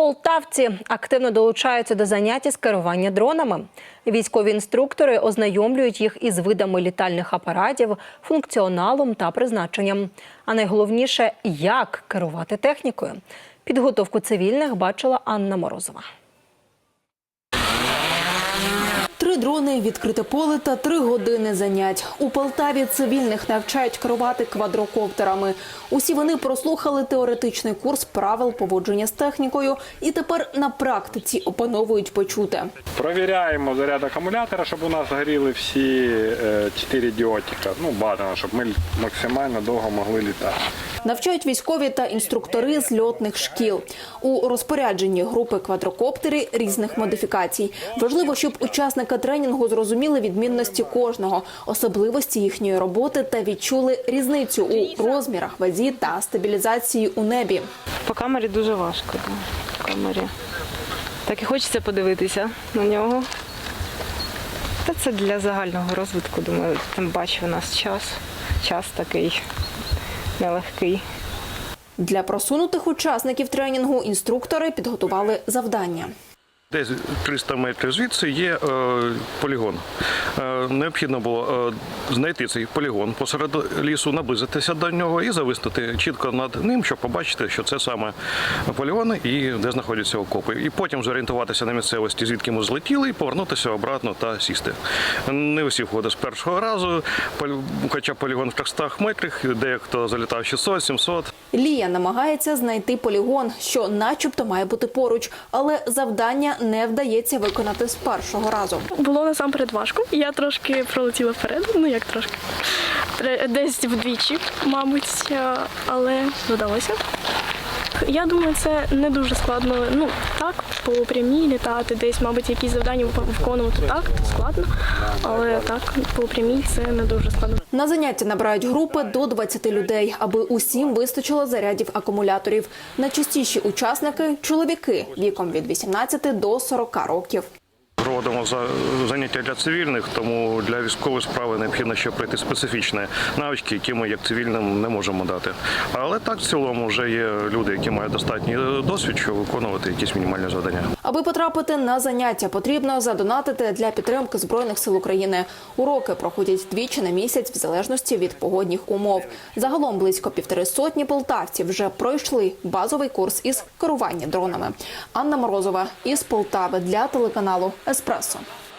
Полтавці активно долучаються до заняття з керування дронами. Військові інструктори ознайомлюють їх із видами літальних апаратів, функціоналом та призначенням. А найголовніше, як керувати технікою. Підготовку цивільних бачила Анна Морозова. Три дрони, відкрите поле та три години занять. У Полтаві цивільних навчають керувати квадрокоптерами. Усі вони прослухали теоретичний курс правил поводження з технікою і тепер на практиці опановують почуте. Провіряємо заряд акумулятора, щоб у нас горіли всі е, чотири діотика. Ну, бажано, щоб ми максимально довго могли літати. Навчають військові та інструктори з льотних шкіл. У розпорядженні групи квадрокоптери різних модифікацій. Важливо, щоб учасники тренінгу зрозуміли відмінності кожного, особливості їхньої роботи та відчули різницю у розмірах, вазі та стабілізації у небі. По камері дуже важко. По камері. Так і хочеться подивитися на нього. Та це для загального розвитку, думаю, тим у нас час. Час такий нелегкий. Для просунутих учасників тренінгу інструктори підготували завдання. Десь 300 метрів звідси є е, полігон. Е, необхідно було е, знайти цей полігон посеред лісу, наблизитися до нього і зависнути чітко над ним, щоб побачити, що це саме полігон і де знаходяться окопи. І потім зорієнтуватися на місцевості, звідки ми злетіли, і повернутися обратно та сісти. Не усі входить з першого разу, хоча полігон в 300 метрах, дехто залітав 600-700. Лія намагається знайти полігон, що начебто має бути поруч, але завдання не вдається виконати з першого разу. Було насамперед важко. Я трошки пролетіла вперед, ну як трошки. Десь вдвічі, мабуть, е, але вдалося. Я думаю, це не дуже складно. Ну так, по прямій літати, десь, мабуть, якісь завдання виконувати так, складно. Але так, по прямій це не дуже складно. На заняття набирають групи до 20 людей, аби усім вистачило зарядів акумуляторів. Найчастіші учасники чоловіки віком від 18 до 40 років. Проводимо за заняття для цивільних, тому для військової справи необхідно ще пройти специфічні навички, які ми як цивільним не можемо дати. Але так в цілому вже є люди, які мають достатній досвід, щоб виконувати якісь мінімальні завдання. Аби потрапити на заняття, потрібно задонатити для підтримки збройних сил України. Уроки проходять двічі на місяць, в залежності від погодних умов. Загалом близько півтори сотні полтавців вже пройшли базовий курс із керування дронами. Анна Морозова із Полтави для телеканалу As próximas